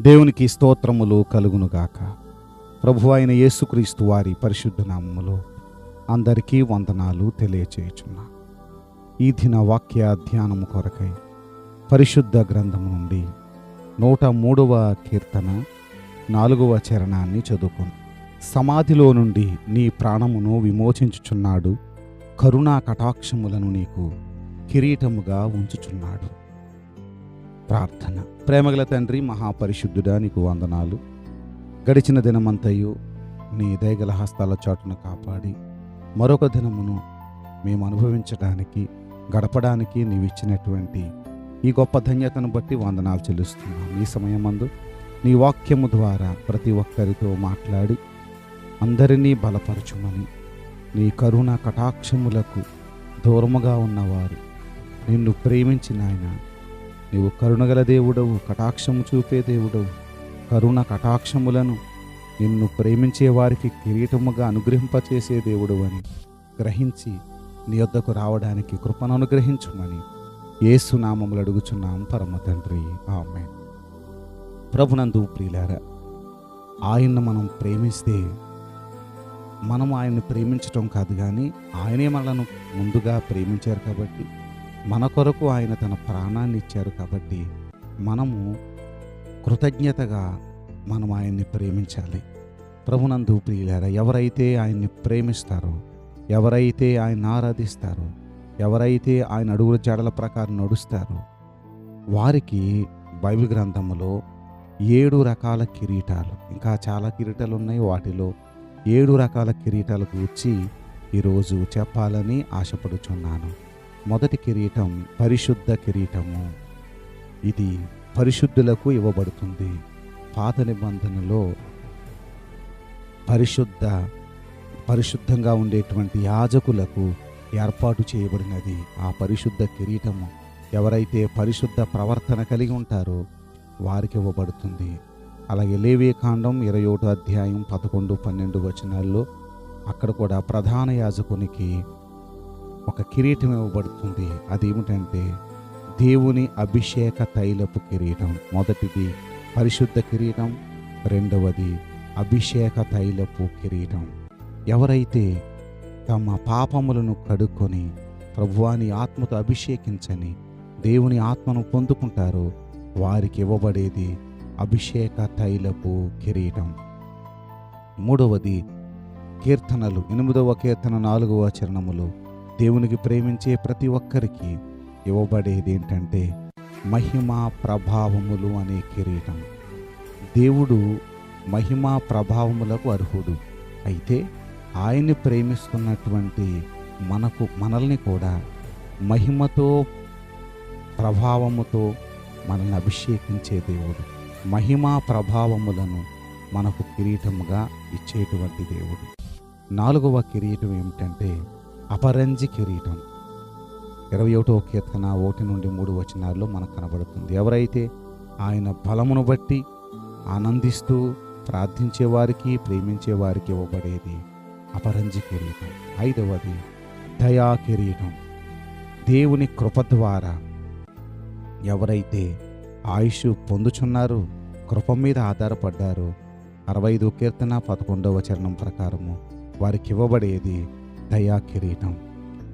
దేవునికి స్తోత్రములు కలుగునుగాక. ప్రభు అయిన యేసుక్రీస్తు వారి పరిశుద్ధ నామములో అందరికీ వందనాలు తెలియచేయుచున్నా. ఈ దిన వాక్య ధ్యానము కొరకై పరిశుద్ధ గ్రంథము నుండి నూట మూడవ కీర్తన నాలుగవ చరణాన్ని చదువుకుని. సమాధిలో నుండి నీ ప్రాణమును విమోచించుచున్నాడు. కరుణా కటాక్షములను నీకు కిరీటముగా ఉంచుచున్నాడు. ప్రార్థన. ప్రేమగల తండ్రి మహాపరిశుద్ధుడా నీకు వందనాలు. గడిచిన దినమంతయు నీ దయగల హస్తాల చాటును కాపాడి మరొక దినమును మేము అనుభవించడానికి గడపడానికి నీవిచ్చినటువంటి ఈ గొప్ప ధన్యతను బట్టి వందనాలు చెల్లిస్తున్నాం. ఈ సమయమందు నీ వాక్యము ద్వారా ప్రతి ఒక్కరితో మాట్లాడి అందరినీ బలపరచుమని నీ కరుణ కటాక్షములకు దూరముగా ఉన్నవారు నిన్ను ప్రేమించిన ఆయన నీవు కరుణగల దేవుడవు కటాక్షము చూపే దేవుడవు. కరుణ కటాక్షములను నిన్ను ప్రేమించే వారికి కిరీటముగా అనుగ్రహింపచేసే దేవుడు అని గ్రహించి నీ వద్దకు రావడానికి కృపను అనుగ్రహించుమని ఏసునామములు అడుగుచున్నాం పరమ తండ్రి. ఆమె ప్రభునందు ప్రియులారా ఆయన్ను మనం ప్రేమిస్తే మనం ఆయన్ని ప్రేమించటం కాదు కానీ ఆయనే మనలను ముందుగా ప్రేమించారు కాబట్టి మన కొరకు ఆయన తన ప్రాణాన్ని ఇచ్చారు కాబట్టి మనము కృతజ్ఞతగా మనం ఆయన్ని ప్రేమించాలి. ప్రభునందు ప్రియులారా ఎవరైతే ఆయన్ని ప్రేమిస్తారో ఎవరైతే ఆయన ఆరాధిస్తారో ఎవరైతే ఆయన అడుగుల జాడల ప్రకారం నడుస్తారో వారికి బైబిల్ గ్రంథంలో ఏడు రకాల కిరీటాలు ఇంకా చాలా కిరీటాలు ఉన్నాయి. వాటిలో ఏడు రకాల కిరీటాలకు వచ్చి ఈరోజు చెప్పాలని ఆశపడుచున్నాను. మొదటి కిరీటం పరిశుద్ధ కిరీటము. ఇది పరిశుద్ధులకు ఇవ్వబడుతుంది. పాత నిబంధనలో పరిశుద్ధ పరిశుద్ధంగా ఉండేటువంటి యాజకులకు ఏర్పాటు చేయబడినది. ఆ పరిశుద్ధ కిరీటము ఎవరైతే పరిశుద్ధ ప్రవర్తన కలిగి ఉంటారో వారికి ఇవ్వబడుతుంది. అలాగే లేవే కాండం ఇరవై ఒకటో అధ్యాయం పదకొండు పన్నెండు వచనాల్లో అక్కడ కూడా ప్రధాన యాజకునికి ఒక కిరీటం ఇవ్వబడుతుంది. అదేమిటంటే దేవుని అభిషేక తైలపు కిరీటం. మొదటిది పరిశుద్ధ కిరీటం రెండవది అభిషేక తైలపు కిరీటం. ఎవరైతే తమ పాపములను కడుక్కొని ప్రభువాని ఆత్మతో అభిషేకించని దేవుని ఆత్మను పొందుకుంటారో వారికి ఇవ్వబడేది అభిషేక తైలపు కిరీటం. మూడవది కీర్తనలు. ఎనిమిదవ కీర్తన నాలుగవ చరణములు. దేవునికి ప్రేమించే ప్రతి ఒక్కరికి ఇవ్వబడేది ఏంటంటే మహిమ ప్రభావములు అనే కిరీటం. దేవుడు మహిమా ప్రభావములకు అర్హుడు. అయితే ఆయన్ని ప్రేమిస్తున్నటువంటి మనకు మనల్ని కూడా మహిమతో ప్రభావముతో మనల్ని అభిషేకించే దేవుడు. మహిమా ప్రభావములను మనకు కిరీటముగా ఇచ్చేటువంటి దేవుడు. నాలుగవ కిరీటం ఏమిటంటే అపరంజి కిరీటం ఇరవై ఒకటో కీర్తన ఒకటి నుండి మూడు వచనాల్లో మనకు కనబడుతుంది. ఎవరైతే ఆయన బలమును బట్టి ఆనందిస్తూ ప్రార్థించే వారికి ప్రేమించే వారికి ఇవ్వబడేది అపరంజి కిరీటం ఐదవది దయా కిరీటం దేవుని కృప ద్వారా ఎవరైతే ఆయుష్ పొందుచున్నారు కృప మీద ఆధారపడ్డారు అరవై ఐదు కీర్తన పదకొండవ చరణం ప్రకారము వారికి ఇవ్వబడేది దయా కిరీటం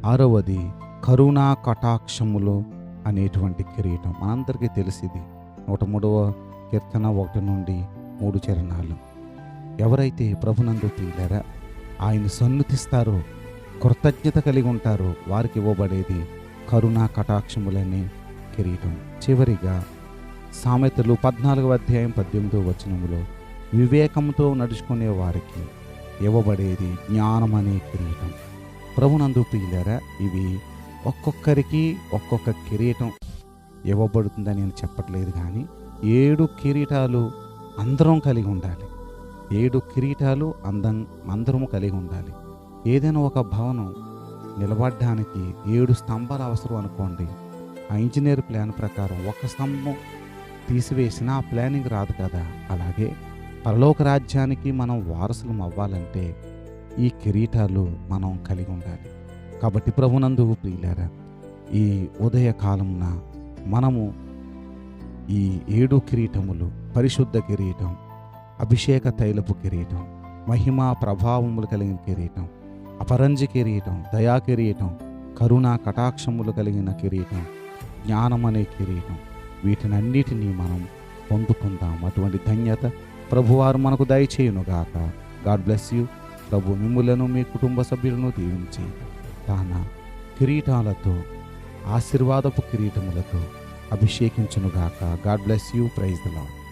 ఆరవది కరుణా కటాక్షములు అనేటువంటి కిరీటం. మనందరికీ తెలిసింది. నూట మూడవ కీర్తన ఒకటి నుండి మూడు చరణాలు. ఎవరైతే ప్రభునందు ప్రియులరా ఆయన సన్నుతిస్తారో కృతజ్ఞత కలిగి ఉంటారో వారికి ఇవ్వబడేది కరుణా కటాక్షములనే కిరీటం. చివరిగా సామెతలు పద్నాలుగవ అధ్యాయం పద్దెనిమిదో వచనములో వివేకంతో నడుచుకునే వారికి ఇవ్వబడేది జ్ఞానం అనే కిరీటం. ప్రభునందు ప్రియులరా ఇవి ఒక్కొక్కరికి ఒక్కొక్క కిరీటం ఇవ్వబడుతుందని నేను చెప్పట్లేదు కానీ ఏడు కిరీటాలు అందరం కలిగి ఉండాలి. ఏడు కిరీటాలు అందం అందరము కలిగి ఉండాలి. ఏదైనా ఒక భవనం నిలబడడానికి ఏడు స్తంభాలు అవసరం అనుకోండి. ఆ ఇంజనీర్ ప్లాన్ ప్రకారం ఒక స్తంభం తీసివేసినా ఆ ప్లానింగ్ రాదు కదా. అలాగే పరలోక రాజ్యానికి మనం వారసులం అవ్వాలంటే ఈ కిరీటాలు మనం కలిగి ఉండాలి. కాబట్టి ప్రభునందు ప్రియులారా ఈ ఉదయకాలమున మనము ఈ ఏడు కిరీటములు పరిశుద్ధ కిరీటం అభిషేక తైలపు కిరీటం మహిమా ప్రభావములు కలిగిన కిరీటం అపరంజి కిరీటం దయా కిరీటం కరుణా కటాక్షములు కలిగిన కిరీటం జ్ఞానం అనే కిరీటం వీటినన్నిటినీ మనం పొందుకుందాం. అటువంటి ధన్యత ప్రభువారు మనకు దయచేయునుగాక. God bless you. ప్రభు మిమ్ములను మీ కుటుంబ సభ్యులను దీవించి తాన కిరీటాలతో ఆశీర్వాదపు కిరీటములతో అభిషేకించునుగాక. God bless you. Praise the Lord